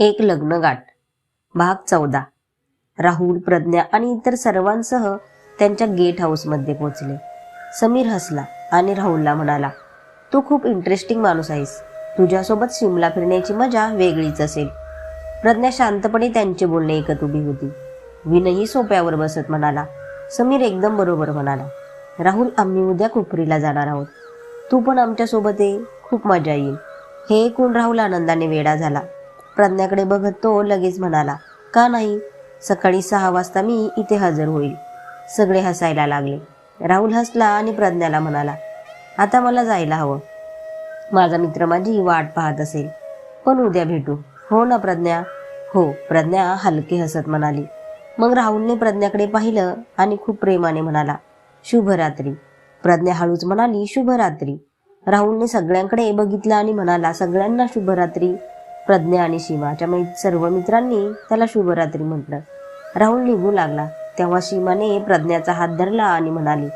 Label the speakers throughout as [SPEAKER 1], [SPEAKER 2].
[SPEAKER 1] एक लग्नगाठ भाग चौदा. राहुल प्रज्ञा आणि इतर सर्वांसह त्यांच्या गेट हाऊसमध्ये पोचले समीर हसला आणि राहुलला म्हणाला तू खूप इंटरेस्टिंग माणूस आहेस. तुझ्यासोबत शिमला फिरण्याची मजा वेगळीच असेल. प्रज्ञा शांतपणे त्यांचे बोलणे ऐकत उभी होती. विनयही सोप्यावर बसत म्हणाला समीर एकदम बरोबर म्हणाला. राहुल आम्ही उद्या कोपरीला जाणार आहोत. तू पण आमच्यासोबत ये. खूप मजा येईल. हे ऐकून राहुल आनंदाने वेडा झाला. प्रज्ञाकडे बघत तो लगेच म्हणाला का नाही? सकाळी सहा वाजता मी इथे हजर होईल. सगळे हसायला लागले. राहुल हसला आणि प्रज्ञाला म्हणाला आता मला जायला हवं. माझा मित्र माझी वाट पाहत असेल. पण उद्या भेटू. हो ना प्रज्ञा. हो. प्रज्ञा हलके हसत म्हणाली. मग राहुलने प्रज्ञाकडे पाहिलं आणि खूप प्रेमाने म्हणाला शुभरात्री. प्रज्ञा हळूच म्हणाली शुभरात्री. राहुलने सगळ्यांकडे बघितलं आणि म्हणाला सगळ्यांना शुभरात्री. प्रज्ञा आणि सीमाच्या मै सर्व मित्रांनी त्याला शुभरात्री म्हटलं. राहुल निघू लागला. तेव्हा सीमाने प्रज्ञाचा हात धरला आणि म्हणाली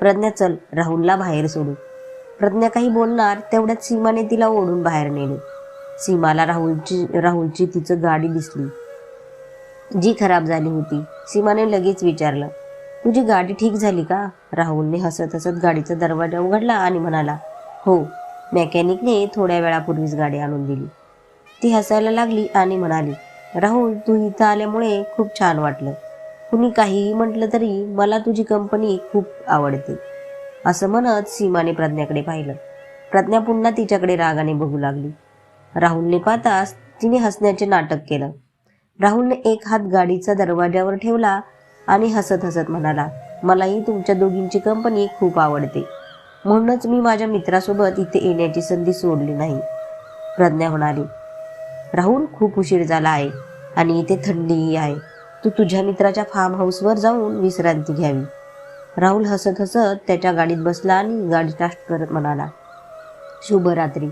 [SPEAKER 1] प्रज्ञा चल राहुलला बाहेर सोडू. प्रज्ञा काही बोलणार तेवढ्यात सीमाने तिला ओढून बाहेर नेले. सीमाला राहुलची राहुलची तिचं गाडी दिसली. जी खराब झाली होती. सीमाने लगेच विचारलं तुझी गाडी ठीक झाली का? राहुलने हसत हसत गाडीचा दरवाजा उघडला आणि म्हणाला हो मेकॅनिकने थोड्या वेळापूर्वीच गाडी आणून दिली. ती हसायला लागली आणि म्हणाली राहुल तू इथं आल्यामुळे खूप छान वाटलं. कुणी काहीही म्हटलं तरी मला तुझी कंपनी खूप आवडते. असं म्हणत सीमाने प्रज्ञाकडे पाहिलं. प्रज्ञा पुन्हा तिच्याकडे रागाने बघू लागली. राहुलने पाहताच तिने हसण्याचे नाटक केलं. राहुलने एक हात गाडीचा दरवाजावर ठेवला आणि हसत हसत म्हणाला मलाही तुमच्या दोघींची कंपनी खूप आवडते. म्हणूनच मी माझ्या मित्रासोबत इथे येण्याची संधी सोडली नाही. प्रज्ञा म्हणाली राहुल खूप उशीर झाला आहे आणि इथे थंडीही आहे. तू तुझ्या मित्राच्या फार्म हाऊसवर जाऊन विश्रांती घ्यावी. राहुल हसत हसत त्याच्या गाडीत बसला आणि गाडी टास्ट करत म्हणाला शुभरात्री.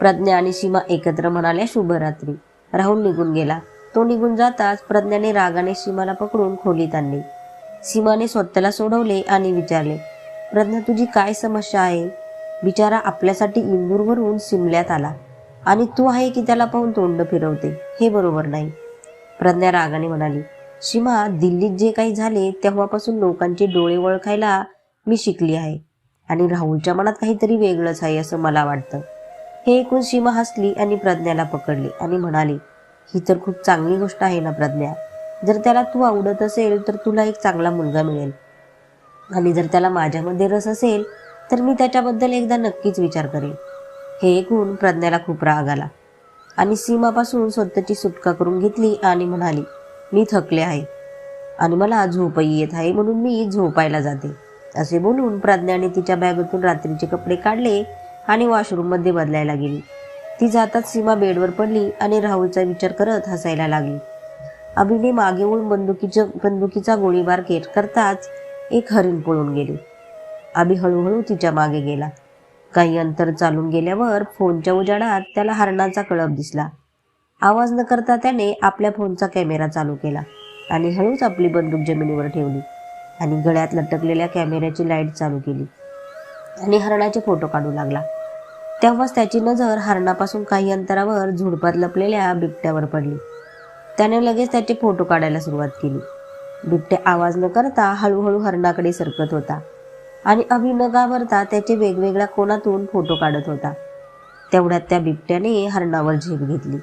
[SPEAKER 1] प्रज्ञा आणि सीमा एकत्र म्हणाल्या शुभरात्री. राहुल निघून गेला. तो निघून जाताच प्रज्ञाने रागाने सीमाला पकडून खोलीत आणले. सीमाने स्वतःला सोडवले आणि विचारले प्रज्ञा तुझी काय समस्या आहे? बिचारा आपल्यासाठी इंदूरवरून सिमल्यात आला. आणि तू आहे की त्याला पाहून तोंड फिरवते? हे बरोबर नाही. प्रज्ञा रागाने म्हणाली सीमा दिल्लीत जे काही झाले तेव्हापासून लोकांचे डोळे ओळखायला मी शिकली आहे. आणि राहुलच्या मनात काहीतरी वेगळंच आहे असं मला वाटतं. हे ऐकून सीमा हसली आणि प्रज्ञाला पकडली आणि म्हणाली ही तर खूप चांगली गोष्ट आहे ना प्रज्ञा. जर त्याला तू आवडत असेल तर तुला एक चांगला मुलगा मिळेल. आणि जर त्याला माझ्यामध्ये रस असेल तर मी त्याच्याबद्दल एकदा नक्कीच विचार करेन. हे ऐकून प्रज्ञाला खूप राग आला. आणि सीमापासून स्वतःची सुटका करून घेतली आणि म्हणाली मी थकले आहे आणि मला झोपही येत आहे म्हणून मी झोपायला जाते. असे बोलून प्रज्ञाने तिच्या बॅगेतून रात्रीचे कपडे काढले आणि वॉशरूममध्ये बदलायला गेली. ती जाताच सीमा बेडवर पडली आणि राहुलचा विचार करत हसायला लागली. अभिने मागे वळून बंदुकीच्या बंदुकीचा गोळीबार केर करताच एक हरिण पळून गेले. अभि हळूहळू तिच्यामागे गेला. काही अंतर चालून गेल्यावर फोनच्या उजाडात त्याला हरणाचा कळप दिसला. आवाज न करता त्याने आपल्या फोनचा कॅमेरा चालू केला आणि हळूच आपली बंदूक जमिनीवर ठेवली आणि गळ्यात लटकलेल्या कॅमेऱ्याची लाइट चालू केली आणि हरणाचे फोटो काढू लागला. तेव्हाच त्याची नजर हरणापासून काही अंतरावर झुडपात लपलेल्या बिबट्यावर पडली. त्याने लगेच त्याचे फोटो काढायला सुरुवात केली. बिबट्या आवाज न करता हळूहळू हरणाकडे सरकत होता. आणि अभि न घाबरता त्याचे वेगवेगळ्या कोणातून फोटो काढत होता. तेवढ्यात त्या बिबट्याने हरणावर झेप घेतली.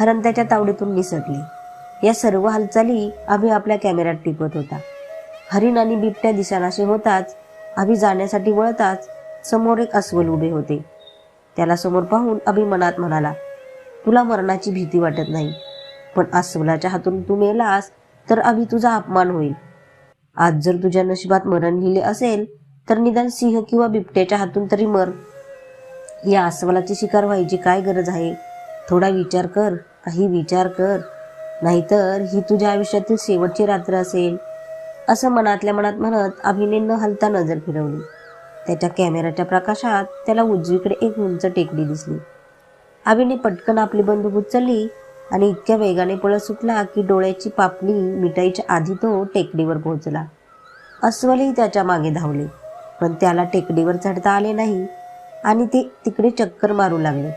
[SPEAKER 1] हरण त्याच्या तावडीतून निसटले. या सर्व हालचाली अभि आपल्या कॅमेऱ्यात टिपत होता. हरिण आणि बिबट्या दिशानाशी होताच अभि जाण्यासाठी वळताच समोर एक अस्वल उभे होते. त्याला समोर पाहून अभि मनात म्हणाला तुला मरणाची भीती वाटत नाही पण अस्वलाच्या हातून तू मेलास तर अभि तुझा अपमान होईल. आज जर तुझ्या नशिबात मरण लिहिले असेल तर निदान सिंह किंवा बिबट्याच्या हातून तरी मर. या अस्वलाची शिकार व्हायची काय गरज आहे? थोडा विचार कर काही विचार कर. नाहीतर ही तुझ्या आयुष्यातील शेवटची रात्र असेल. असं मनातल्या मनात म्हणत अभिने न हलता नजर फिरवली. त्याच्या कॅमेराच्या प्रकाशात त्याला उजवीकडे एक उंच टेकडी दिसली. अभिने पटकन आपली बंदूक उचलली आणि इतक्या वेगाने पळत सुटला की डोळ्याची पापणी मिटाईच्या आधी तो टेकडीवर पोहोचला. अस्वलही त्याच्यामागे धावले. पण त्याला टेकडीवर चढता आले नाही. आणि ते तिकडे चक्कर मारू लागले.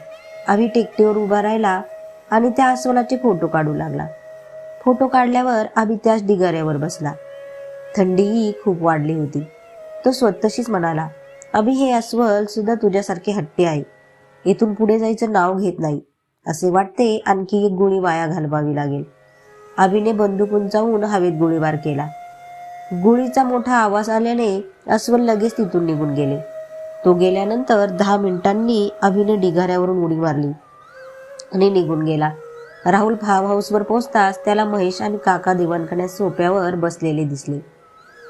[SPEAKER 1] आम्ही टेकडीवर उभा राहिला आणि त्या अस्वलाचे फोटो काढू लागला. फोटो काढल्यावर आम्ही त्याच ढिगाऱ्यावर बसला. थंडीही खूप वाढली होती. तो स्वतःशीच म्हणाला अभि हे अस्वल सुद्धा तुझ्यासारखे हट्टी आहे. येथून पुढे जायचं नाव घेत नाही. असे वाटते आणखी एक गोळी वाया घालवावी लागेल. अभिने बंदूक उंचावून हवेत गोळीबार केला. गोळीचा मोठा आवाज आल्याने अस्वल लगेच तिथून निघून गेले. तो गेल्यानंतर दहा मिनिटांनी अभिने ढिगाऱ्यावरून उडी मारली आणि निघून गेला. राहुल फार्म हाऊसवर पोहोचताच त्याला महेश आणि काका दिवाणखान्यात सोप्यावर बसलेले दिसले.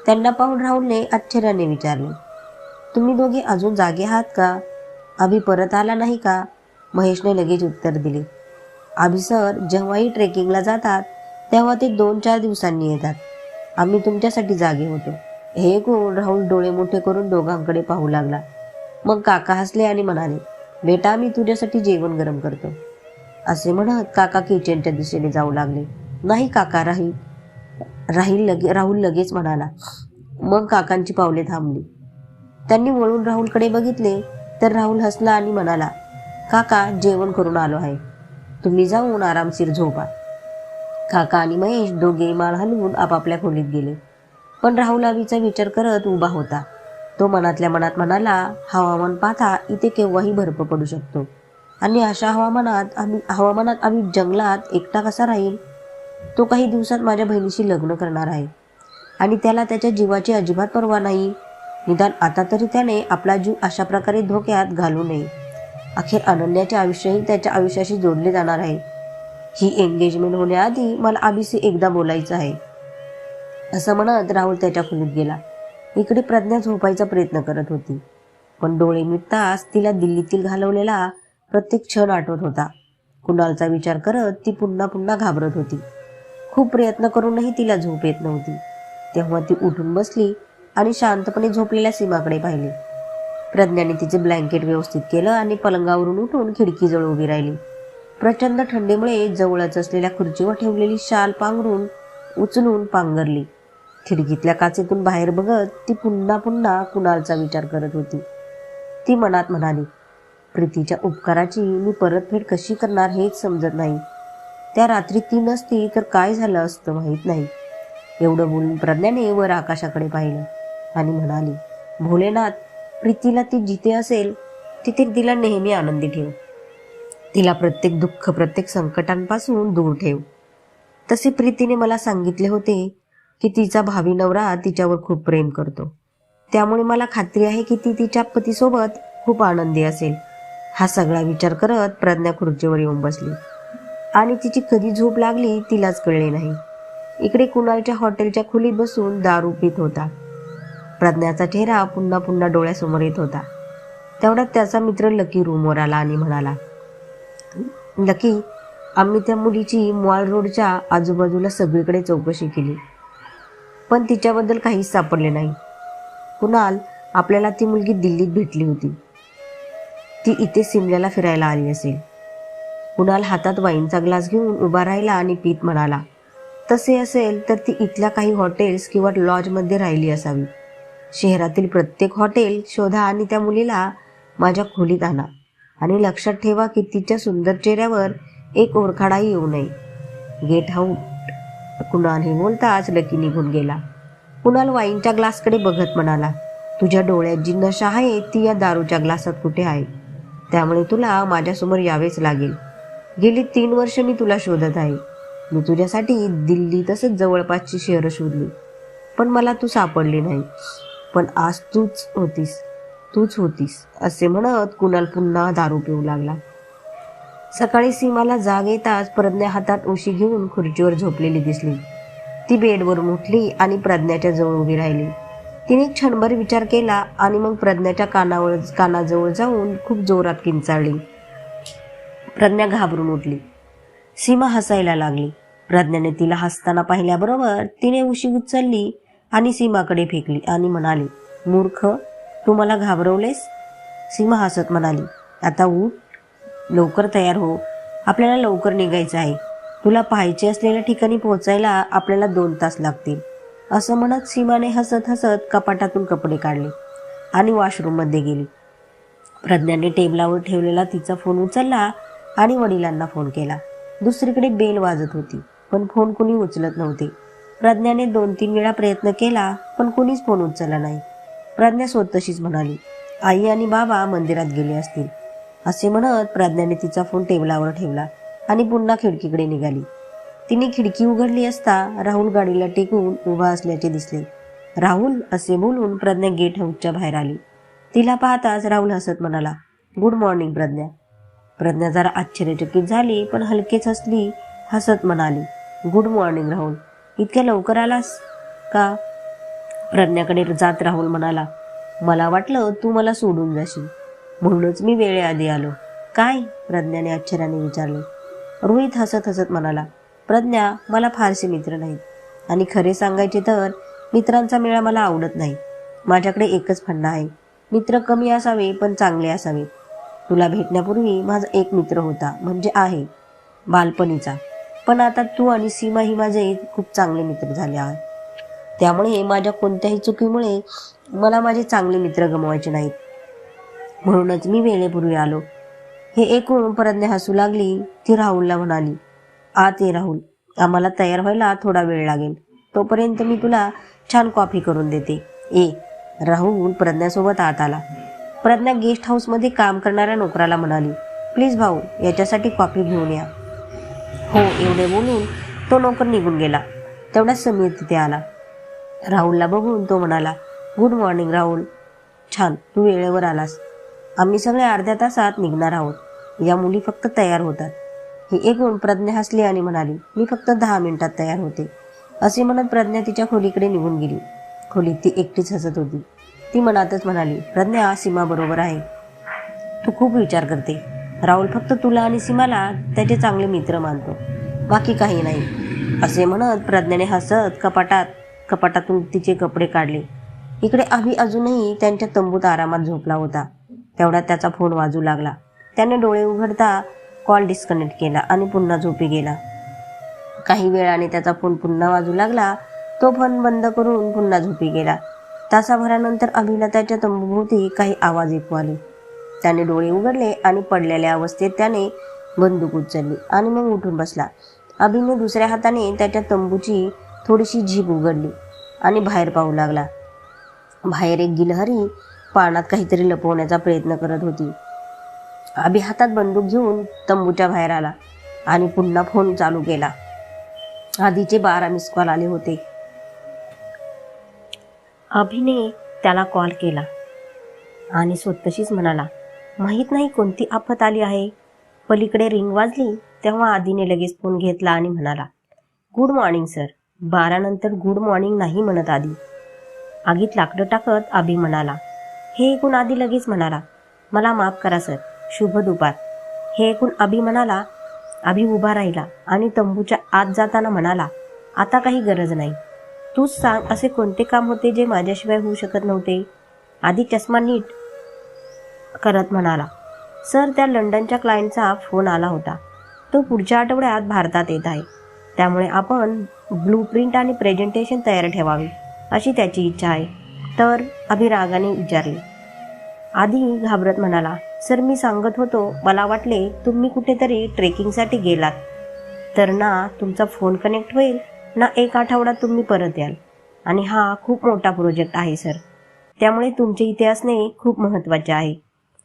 [SPEAKER 1] त्यांना पाहून राहुलने आश्चर्याने विचारले तुम्ही दोघे अजून जागे आहात का? अभि परत आला नाही का? महेशने लगेच उत्तर दिले अभि सर जेव्हाही ट्रेकिंगला जातात तेव्हा ते दोन चार दिवसांनी येतात. आम्ही तुमच्यासाठी जागे होतो. हे कोण राहुल डोळे मोठे करून दोघांकडे पाहू लागला. मग काका हसले आणि म्हणाले बेटा मी तुझ्यासाठी जेवण गरम करतो. असे म्हणत काका किचनच्या दिशेने जाऊ लागले. नाही काका राहील. राहील लगे राहुल लगेच म्हणाला. मग काकांची पावले थांबली. त्यांनी वळून राहुलकडे बघितले तर राहुल हसला आणि म्हणाला काका जेवण करून आलो आहे. तुम्ही जाऊन आरामशीर झोपा. काका आणि महेश दोघे माळ हलवून आपापल्या खोलीत गेले. पण राहुल आबीचा विचार करत उभा होता. तो मनातल्या मनात म्हणाला हवामान पाहता इथे केव्हाही बर्फ पडू शकतो. आणि अशा हवामानात आम्ही हवामानात आम्ही जंगलात एकटा कसा राहील? तो काही दिवसात माझ्या बहिणीशी लग्न करणार आहे. आणि त्याला त्याच्या जीवाची अजिबात पर्वा नाही. निदान आता तरी त्याने आपला जीव अशा प्रकारे धोक्यात घालू नये. अखेर अनन्याचे आयुष्यही त्याच्या आयुष्याशी जोडले जाणार आहे. ही एंगेजमेंट होण्याआधी मला आबीशी एकदा बोलायचं आहे. असं म्हणत राहुल त्याच्या खोलीत गेला. इकडे प्रज्ञा झोपायचा प्रयत्न करत होती. पण डोळे मिटताच तिला दिल्लीतील घालवलेला प्रत्येक क्षण आठवत होता. कुणालचा विचार करत ती पुन्हा पुन्हा घाबरत होती. खूप प्रयत्न करूनही तिला झोप येत नव्हती. तेव्हा ती उठून बसली आणि शांतपणे झोपलेल्या सीमाकडे पाहिले. प्रज्ञाने तिचे ब्लँकेट व्यवस्थित केलं आणि पलंगावरून उठून खिडकीजवळ उभी राहिली. प्रचंड थंडीमुळे जवळच असलेल्या खुर्चीवर ठेवलेली शाल पांघरून उचलून पांघरली. खिडकीतल्या काचेतून बाहेर बघत ती पुन्हा पुन्हा कुणालचा विचार करत होती. ती मनात म्हणाली प्रीतीच्या उपकाराची मी परतफेड कशी करणार हेच समजत नाही. त्या रात्री ती नसती तर काय झालं असतं माहीत नाही. एवढं बोलून प्रज्ञाने वर आकाशाकडे पाहिलं आणि म्हणाली भोलेनाथ प्रीतीला ती जिथे असेल तिथे तिला नेहमी आनंदी ठेव. तिला प्रत्येक दुःख प्रत्येक संकटांपासून दूर ठेव. तसे प्रीतीने मला सांगितले होते की तिचा भावी नवरा तिच्यावर खूप प्रेम करतो. त्यामुळे मला खात्री आहे की ती तिच्या पतीसोबत खूप आनंदी असेल. हा सगळा विचार करत प्रज्ञा खुर्चीवर येऊन बसली. आणि तिची कधी झोप लागली तिलाच कळले नाही. इकडे कुणालच्या हॉटेलच्या खोलीत बसून दारू पित होता. प्रज्ञाचा चेहरा पुन्हा पुन्हा डोळ्यासमोर येत होता. तेवढ्यात त्याचा मित्र लकी रूमवर आला आणि म्हणाला लकी आम्ही त्या मुलीची मॉल रोडच्या आजूबाजूला सगळीकडे चौकशी केली. पण तिच्याबद्दल काहीच सापडले नाही. कुणाल आपल्याला ती मुलगी दिल्लीत भेटली होती. ती इथे सिमल्याला फिरायला आली असेल. कुणाल हातात वाईनचा ग्लास घेऊन उभा राहिला आणि पीत म्हणाला तसे असेल तर ती इथल्या काही हॉटेल्स किंवा लॉजमध्ये राहिली असावी. शहरातील प्रत्येक हॉटेल शोधा आणि त्या मुलीला माझ्या खोलीत आणा आणि लक्षात ठेवा की तिच्या सुंदर चेहऱ्यावर एक ओरखाडाही येऊ नये. गेट हाऊस कुणाल हे बोलताच लकी निघून गेला. कुणाल वाईनच्या ग्लासकडे बघत म्हणाला तुझ्या डोळ्यात जी नशा आहे ती या दारूच्या ग्लासात कुठे आहे? त्यामुळे तुला माझ्यासमोर यावेच लागेल. गेली तीन वर्ष मी तुला शोधत आहे. मी तुझ्यासाठी दिल्ली तसंच जवळपासची शहरं शोधली. पण मला तू सापडली नाही पण आज तूच होतीस. तूच होतीस असे म्हणत कुणाल पुन्हा दारू पिऊ लागला. सकाळी सीमाला जाग येताच प्रज्ञा हातात उशी घेऊन खुर्चीवर झोपलेली दिसली. ती बेडवरून उठली आणि प्रज्ञाच्या जवळ उभी राहिली. तिने क्षणभर विचार केला आणि मग प्रज्ञाच्या कानावर कानाजवळ जाऊन खूप जोरात किंचाळली. प्रज्ञा घाबरून उठली. सीमा हसायला लागली. प्रज्ञाने तिला हसताना पाहिल्याबरोबर तिने उशी उचलली आणि सीमाकडे फेकली आणि म्हणाली मूर्ख तू मला घाबरवलेस? सीमा हसत म्हणाली आता उठ. लवकर तयार हो. आपल्याला लवकर निघायचं आहे. तुला पाहायचे असलेल्या ठिकाणी पोहोचायला आपल्याला दोन तास लागतील. असं म्हणत सीमाने हसत हसत कपाटातून कपडे काढले आणि वॉशरूममध्ये गेली. प्रज्ञाने टेबलावर ठेवलेला तिचा फोन उचलला आणि वडिलांना फोन केला. दुसरीकडे बेल वाजत होती पण फोन कुणी उचलत नव्हते. प्रज्ञाने दोन तीन वेळा प्रयत्न केला पण कुणीच फोन उचलला नाही. प्रज्ञा स्वतशीच म्हणाली आई आणि बाबा मंदिरात गेले असतील. असे म्हणत प्रज्ञाने तिचा फोन टेबलावर ठेवला आणि पुन्हा खिडकीकडे निघाली. तिने खिडकी उघडली असता राहुल गाडीला टेकून उभा असल्याचे दिसले. राहुल असे बोलून प्रज्ञा गेट हाऊसच्या बाहेर आली. तिला पाहताच राहुल हसत म्हणाला गुड मॉर्निंग प्रज्ञा. प्रज्ञा जरा आश्चर्यचकित झाली पण हलकेच हसली हसत म्हणाली गुड मॉर्निंग राहुल. इतक्या लवकर आलास का? प्रज्ञाकडे जात राहुल म्हणाला मला वाटलं तू मला सोडून जाशील. म्हणूनच मी वेळेआधी आलो. काय? प्रज्ञाने आश्चर्याने विचारले. रोहित हसत हसत म्हणाला प्रज्ञा मला फारसे मित्र नाहीत. आणि खरे सांगायचे तर मित्रांचा मेळा मला आवडत नाही. माझ्याकडे एकच फंडा आहे. मित्र कमी असावे पण चांगले असावे. तुला भेटण्यापूर्वी माझा एक मित्र होता म्हणजे आहे बालपणीचा. पण आता तू आणि सीमा ही माझे खूप चांगले मित्र झाले आहे त्यामुळे माझ्या कोणत्याही चुकीमुळे मला माझे चांगले मित्र गमवायचे नाहीत. म्हणूनच मी वेळेपूर्वी आलो. हे ऐकून प्रज्ञा हसू लागली. ती राहुलला म्हणाली आत ये राहुल आम्हाला तयार व्हायला थोडा वेळ लागेल. तोपर्यंत मी तुला छान कॉफी करून देते. ए राहुल प्रज्ञासोबत आत आला. प्रज्ञा गेस्ट हाऊसमध्ये काम करणाऱ्या नोकराला म्हणाली प्लीज भाऊ याच्यासाठी कॉफी घेऊन या. हो एवढे बोलून तो नोकर निघून गेला. तेवढ्यात समीर तिथे आला. राहुलला बघून तो म्हणाला गुड मॉर्निंग राहुल. छान तू वेळेवर आलास. आम्ही सगळे अर्ध्या तासात निघणार आहोत. या मुली फक्त तयार होतात. हे ऐकून प्रज्ञा हसली आणि म्हणाली मी फक्त दहा मिनिटात तयार होते. असे म्हणत प्रज्ञा तिच्या खोलीकडे निघून गेली. खोलीत ती एकटीच हसत होती. ती मनातच म्हणाली प्रज्ञा सीमा बरोबर आहे. तू खूप विचार करते. राहुल फक्त तुला आणि सीमाला त्याचे चांगले मित्र मानतो. बाकी काही नाही. असे म्हणत प्रज्ञाने हसत कपाटात कपाटातून तिचे कपडे काढले. इकडे आम्ही अजूनही त्यांच्या तंबूत आरामात झोपला होता. तेवढ्यात त्याचा फोन वाजू लागला. त्याने डोळे उघडता कॉल डिस्कनेक्ट केला आणि पुन्हा झोपी गेला. काही वेळाने त्याचा फोन पुन्हा वाजू लागला. तो फोन बंद करून पुन्हा झोपी गेला. तासाभरानंतर अभिला त्याच्या तंबूभोवती काही आवाज ऐकू आले. त्याने डोळे उघडले आणि पडलेल्या अवस्थेत त्याने बंदूक उचलली आणि मग उठून बसला. अभिने दुसऱ्या हाताने त्याच्या तंबूची थोडीशी झीप उघडली आणि बाहेर पाहू लागला. बाहेर एक गिलहरी पानात काहीतरी लपवण्याचा प्रयत्न करत होती. आबी हातात बंदूक घेऊन तंबूच्या बाहेर आला आणि पुन्हा फोन चालू केला. आधीचे बारा मिस कॉल आले होते. अभिने त्याला कॉल केला आणि स्वतःशीच म्हणाला माहीत नाही कोणती आफत आली आहे. पलीकडे रिंग वाजली तेव्हा आधीने लगेच फोन घेतला आणि म्हणाला गुड मॉर्निंग सर. बारानंतर गुड मॉर्निंग नाही म्हणत आधी. आगीत लाकडं टाकत आभी म्हणाला हे ऐकून आधी लगेच म्हणाला मला माफ करा सर. शुभ दुपार. हे ऐकून अभि म्हणाला अभि उभा राहिला आणि तंबूच्या आत जाताना म्हणाला आता काही गरज नाही. तूच सांग असे कोणते काम होते जे माझ्याशिवाय होऊ शकत नव्हते? आधी चष्मा नीट करत म्हणाला. सर त्या लंडनच्या क्लायंटचा फोन आला होता. तो पुढच्या आठवड्यात भारतात येत आहे. त्यामुळे आपण ब्लू प्रिंट आणि प्रेझेंटेशन तयार ठेवावे अशी त्याची इच्छा आहे. तर अभिरागाने विचारले. आधी घाबरत म्हणाला सर मी सांगत होतो मला वाटले तुम्ही कुठेतरी ट्रेकिंगसाठी गेलात. तर ना तुमचा फोन कनेक्ट होईल ना एक आठवडा तुम्ही परत याल. आणि हा खूप मोठा प्रोजेक्ट आहे सर. त्यामुळे तुमचे इथे असणे खूप महत्त्वाचे आहे.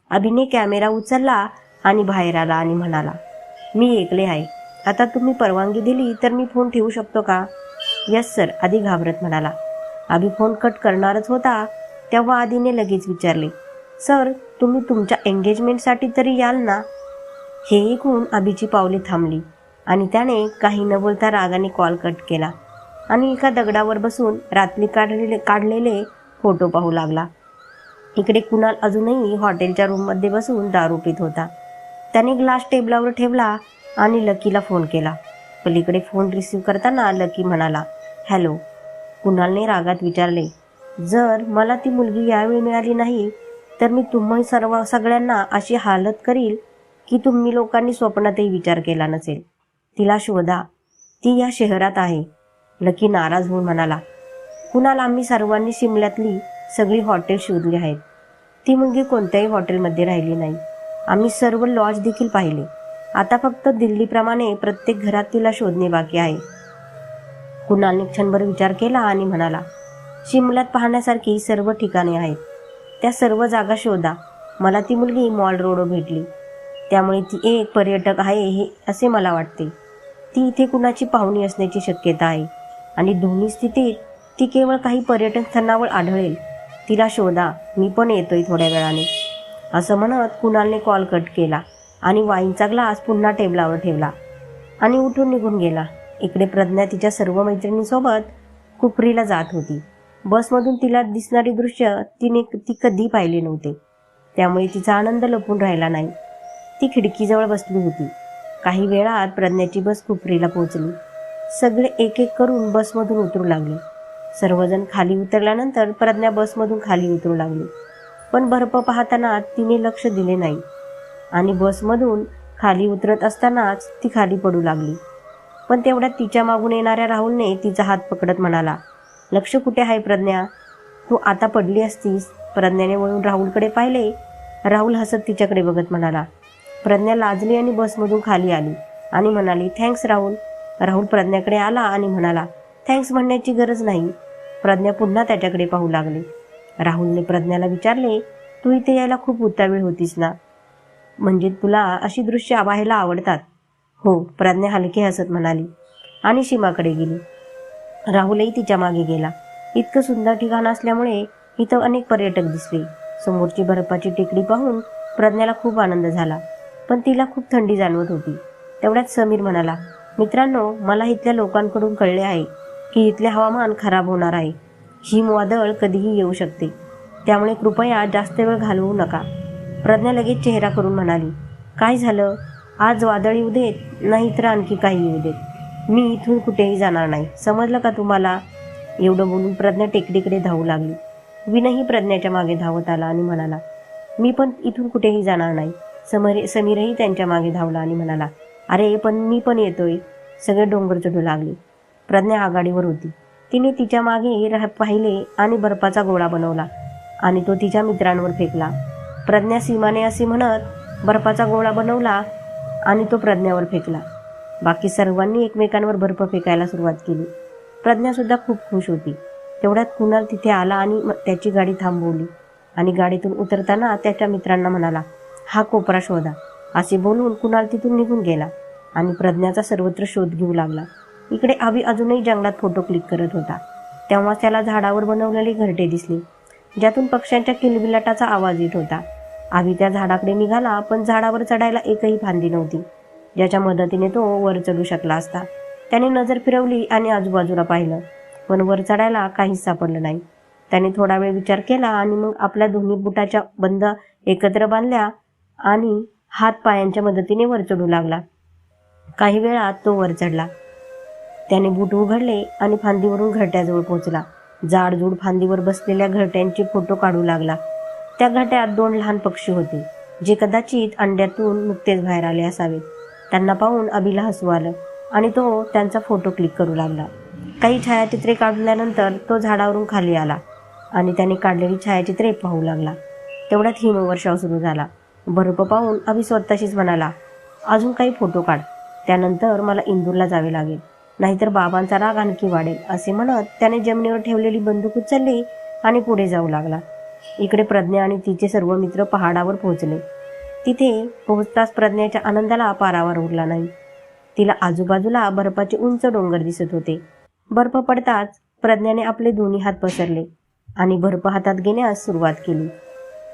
[SPEAKER 1] अभिने कॅमेरा उचलला आणि बाहेर आला आणि म्हणाला मी एकले आहे. आता तुम्ही परवानगी दिली तर मी फोन ठेवू शकतो का? यस सर आधी घाबरत म्हणाला. अभि फोन कट करणारच होता तेव्हा आधीने लगेच विचारले सर तुम्ही तुमच्या एंगेजमेंटसाठी तरी याल ना? हे ऐकून अभिची पावले थांबली आणि त्याने काही न बोलता रागाने कॉल कट केला आणि एका दगडावर बसून रात्री काढलेले काढलेले फोटो पाहू लागला. इकडे कुणाल अजूनही हॉटेलच्या रूममध्ये बसून दारू पित होता. त्याने ग्लास टेबलावर ठेवला आणि लकीला फोन केला. पलीकडे फोन रिसीव्ह करताना लकी म्हणाला हॅलो कुणालने रागात विचारले जर मला ती मुलगी यावेळी मिळाली नाही तर मी तुम्ही सर्व सगळ्यांना अशी हालत करील की तुम्ही लोकांनी स्वप्नातही विचार केला नसेल. तिला शोधा. ती या शहरात आहे. लकी नाराज होऊन म्हणाला कुणाला आम्ही सर्वांनी शिमल्यातली सगळी हॉटेल शोधली आहेत. ती मुलगी कोणत्याही हॉटेलमध्ये राहिली नाही. आम्ही सर्व लॉज देखील पाहिले. आता फक्त दिल्लीप्रमाणे प्रत्येक घरात तिला शोधणे बाकी आहे. कुणालने क्षणभर विचार केला आणि म्हणाला शिमल्यात पाहण्यासारखी सर्व ठिकाणे आहेत. त्या सर्व जागा शोधा. मला ती मुलगी मॉल रोड भेटली. त्यामुळे ती एक पर्यटक आहे हे असे मला वाटते. ती इथे कुणाची पाहुणी असण्याची शक्यता आहे. आणि दोन्ही स्थितीत ती केवळ काही पर्यटन स्थळावर आढळेल. तिला शोधा. मी पण येतोय थोड्या वेळाने. असं म्हणत कुणालने कॉल कट केला आणि वाईनचा ग्लास पुन्हा टेबलावर ठेवला आणि उठून निघून गेला. इकडे प्रज्ञा तिच्या सर्व मैत्रिणींसोबत कुपरीला जात होती. बसमधून तिला दिसणारी दृश्य तिने ती कधी पाहिले नव्हते. त्यामुळे तिचा आनंद लपून राहिला नाही. ती खिडकीजवळ बसली होती. काही वेळात प्रज्ञाची बस कुपरीला पोहोचली. सगळे एक एक करून बसमधून उतरू लागले. सर्वजण खाली उतरल्यानंतर प्रज्ञा बसमधून खाली उतरू लागली. पण बर्फ पाहताना तिने लक्ष दिले नाही. आणि बसमधून खाली उतरत असतानाच ती खाली पडू लागली. पण तेवढ्यात तिच्या मागून येणाऱ्या राहुलने तिचा हात पकडत म्हणाला लक्ष कुठे आहे प्रज्ञा? तू आता पडली असतीस प्रज्ञाने वळून राहुलकडे पाहिले. राहुल हसत तिच्याकडे बघत म्हणाला प्रज्ञा लाजली आणि बसमधून खाली आली आणि म्हणाली थँक्स राहुल राहुल प्रज्ञाकडे आला आणि म्हणाला थँक्स म्हणण्याची गरज नाही प्रज्ञा पुन्हा त्याच्याकडे पाहू लागली. राहुलने प्रज्ञाला विचारले तू इथे यायला खूप उतावीळ होतीस ना? म्हणजे तुला अशी दृश्य पाहायला आवडतात. हो प्रज्ञा हलके हसत म्हणाली. आणि सीमाकडे गेली. राहुलही तिच्यामागे गेला. इतकं सुंदर ठिकाण असल्यामुळे इथं अनेक पर्यटक दिसले. समोरची बर्फाची टेकडी पाहून प्रज्ञाला खूप आनंद झाला. पण तिला खूप थंडी जाणवत होती. तेवढ्यात समीर म्हणाला मित्रांनो मला इथल्या लोकांकडून कळले आहे की इथले हवामान खराब होणार आहे. हिमवादळ कधीही येऊ शकते. त्यामुळे कृपया जास्त वेळ घालवू नका. प्रज्ञा लगेच चेहरा करून म्हणाली काय झालं? आज वादळ येऊ देत नाही तर आणखी काही येऊ देत मी इथून कुठेही जाणार नाही. समजलं का तुम्हाला? एवढं बोलून प्रज्ञा टेकडीकडे धावू लागली. विनही प्रज्ञाच्या मागे धावत आला आणि म्हणाला मी पण इथून कुठेही जाणार नाही. समर समीरही त्यांच्या मागे धावला आणि म्हणाला अरे पण मी पण येतोय. सगळे डोंगर चढू लागले. प्रज्ञा आघाडीवर होती. तिने तिच्यामागे राह पाहिले आणि बर्फाचा गोळा बनवला आणि तो तिच्या मित्रांवर फेकला. प्रज्ञा सीमाने असे म्हणत बर्फाचा गोळा बनवला आणि तो प्रज्ञावर फेकला. बाकी सर्वांनी एकमेकांवर बर्फ फेकायला सुरुवात केली. प्रज्ञासुद्धा खूप खुश होती. तेवढ्यात कुणाल तिथे आला आणि त्याची गाडी थांबवली. आणि गाडीतून उतरताना त्याच्या मित्रांना म्हणाला हा कोपरा शोधा. असे बोलून कुणाल तिथून निघून गेला आणि प्रज्ञाचा सर्वत्र शोध घेऊ लागला. इकडे आवी अजूनही जंगलात फोटो क्लिक करत होता. तेव्हा त्याला झाडावर बनवलेली घरटे दिसली ज्यातून पक्ष्यांच्या किलबिलाटाचा आवाज येत होता. आम्ही त्या झाडाकडे निघाला पण झाडावर चढायला एकही फांदी नव्हती. ज्याच्या मदतीने तो वर चढू शकला असता. त्याने नजर फिरवली आणि आजूबाजूला पाहिलं. पण वर चढायला काहीच सापडलं नाही. त्याने थोडा वेळ विचार केला आणि मग आपल्या दोन्ही बुटाच्या बंद एकत्र बांधल्या आणि हात पायांच्या मदतीने वर चढू लागला. काही वेळात तो वर चढला. त्याने बूट उघडले आणि फांदीवरून घरट्याजवळ पोहोचला. जाडजूड फांदीवर बसलेल्या घरट्यांचे फोटो काढू लागला. त्या घाट्यात दोन लहान पक्षी होते जे कदाचित अंड्यातून नुकतेच बाहेर आले असावेत. त्यांना पाहून अभिला हसू आलं आणि तो त्यांचा फोटो क्लिक करू लागला. काही छायाचित्रे काढल्यानंतर तो झाडावरून खाली आला आणि त्याने काढलेली छायाचित्रे पाहू लागला. तेवढ्यात हिमवर्षाव सुरू झाला. बर्फ पाहून अभि स्वतःशीच म्हणाला अजून काही फोटो काढ. त्यानंतर मला इंदूरला जावे लागेल. नाहीतर बाबांचा राग आणखी वाढेल असे म्हणत त्याने जमिनीवर ठेवलेली बंदूक उचलली आणि पुढे जाऊ लागला. इकडे प्रज्ञा आणि तिचे सर्व मित्र पहाडावर पोहोचले. तिथे पोहोचताच प्रज्ञाच्या आनंदाला पारावर उरला नाही. तिला आजूबाजूला बर्फाचे उंच डोंगर दिसत होते. बर्फ पडताच प्रज्ञाने आपले दोन्ही हात पसरले आणि बर्फ हातात घेण्यास सुरुवात केली.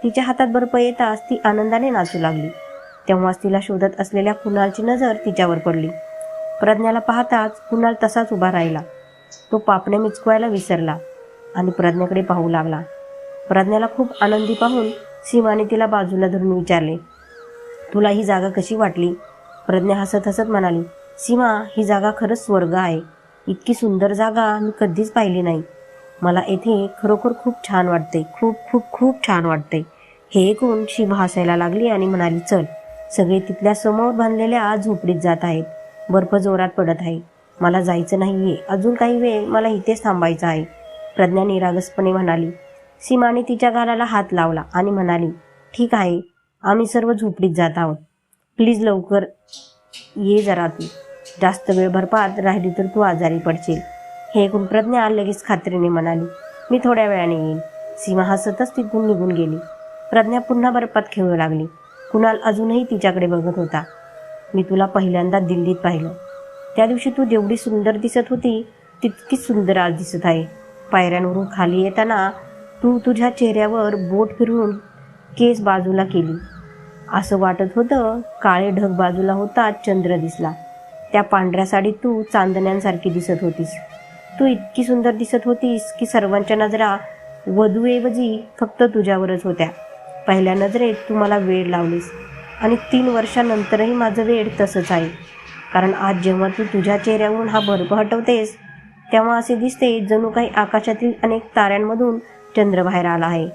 [SPEAKER 1] तिच्या हातात बर्फ येताच ती आनंदाने नाचू लागली. तेव्हाच तिला शोधत असलेल्या कुणालची नजर तिच्यावर पडली. प्रज्ञाला पाहताच कुणाल तसाच उभा राहिला. तो पापणे मिचकवायला विसरला आणि प्रज्ञाकडे पाहू लागला. प्रज्ञाला खूप आनंदी पाहून सीमाने तिला बाजूला धरून विचारले तुला ही जागा कशी वाटली? प्रज्ञा हसत हसत म्हणाली सीमा ही जागा खरंच स्वर्ग आहे. इतकी सुंदर जागा मी कधीच पाहिली नाही. मला येथे खरोखर खूप छान वाटते खूप खूप खूप छान वाटते. हे ऐकून शिवा हसायला लागली आणि म्हणाली चल सगळे तिथल्या समोर बांधलेल्या झोपडीत जात आहेत. बर्फ जोरात पडत आहे. मला जायचं नाहीये. अजून काही वेळ मला इथेच थांबायचं आहे. प्रज्ञा निरागसपणे म्हणाली सीमाने तिच्या गालाला हात लावला आणि म्हणाली ठीक आहे आम्ही सर्व झोपडीत जात आहोत. प्लीज लवकर ये जरा तू. जास्त वेळ बर्फात राहिली तर तू आजारी पडशील. हे ऐकून प्रज्ञा लगेच खात्रीने म्हणाली मी थोड्या वेळाने येईन. सीमा हसतच तिथून निघून गेली. प्रज्ञा पुन्हा बर्फात खेळू लागली. कुणाल अजूनही तिच्याकडे बघत होता. मी तुला पहिल्यांदा दिल्लीत पाहिलं. त्या दिवशी तू जेवढी सुंदर दिसत होती तितकीच सुंदर आज दिसत आहे. पायऱ्यांवरून खाली येताना तू तुझ्या चेहऱ्यावर बोट फिरवून केस बाजूला केली. असं वाटत होतं काळे ढग बाजूला होता चंद्र दिसला. त्या पांढऱ्या साडीत तू चांदण्यांसारखी दिसत होतीस. तू इतकी सुंदर दिसत होतीस की सर्वांच्या नजरा वधूऐवजी फक्त तुझ्यावरच होत्या. पहिल्या नजरेत तू मला वेळ लावलीस आणि तीन वर्षानंतरही माझं वेळ तसंच आहे. कारण आज जेव्हा तू तुझ्या चेहऱ्यावरून हा बर्फ हटवतेस तेव्हा असे दिसते जणू काही आकाशातील अनेक ताऱ्यांमधून चंद्र बाहेर आला आहे.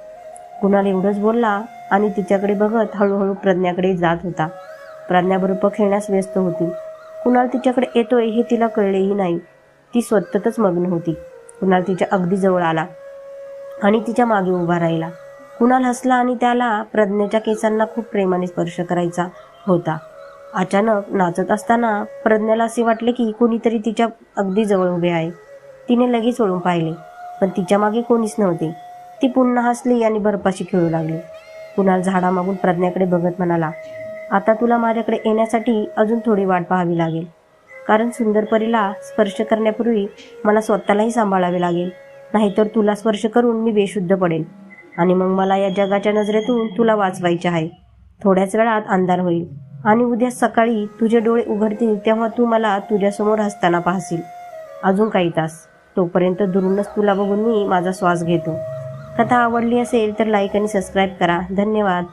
[SPEAKER 1] कुणाल एवढंच बोलला आणि तिच्याकडे बघत हळूहळू प्रज्ञाकडे जात होता. प्रज्ञाबरोबर खेळण्यास व्यस्त होती. कुणाल तिच्याकडे येतोय हे तिला कळलेही नाही. ती स्वतःच मग्न होती. कुणाल तिच्या अगदी जवळ आला आणि तिच्यामागे उभा राहिला. कुणाल हसला आणि त्याला प्रज्ञेच्या केसांना खूप प्रेमाने स्पर्श करायचा होता. अचानक नाचत असताना प्रज्ञाला असे वाटले की कुणीतरी तिच्या अगदी जवळ उभे आहे. तिने लगेच ओळून पाहिले पण तिच्यामागे कोणीच नव्हते. ती पुन्हा हसली आणि बर्फाशी खेळू लागली. कुणाल झाडामागून प्रज्ञाकडे बघत म्हणाला आता तुला माझ्याकडे येण्यासाठी अजून थोडी वाट पाहावी लागेल. कारण सुंदर परीला स्पर्श करण्यापूर्वी मला स्वतःलाही सांभाळावे लागेल. नाहीतर तुला स्पर्श करून मी बेशुद्ध पडेल. आणि मग मला या जगाच्या नजरेतून तुला वाचवायचे आहे. थोड्याच वेळात अंधार होईल. आणि उद्या सकाळी तुझे डोळे उघडतील तेव्हा तू मला तुझ्यासमोर हसताना पाहशील. अजून काही तास. तोपर्यंत दुरूनच तुला बघून मी माझा श्वास घेतो. कथा आवडली असेल तर लाईक आणि सबस्क्राईब करा. धन्यवाद.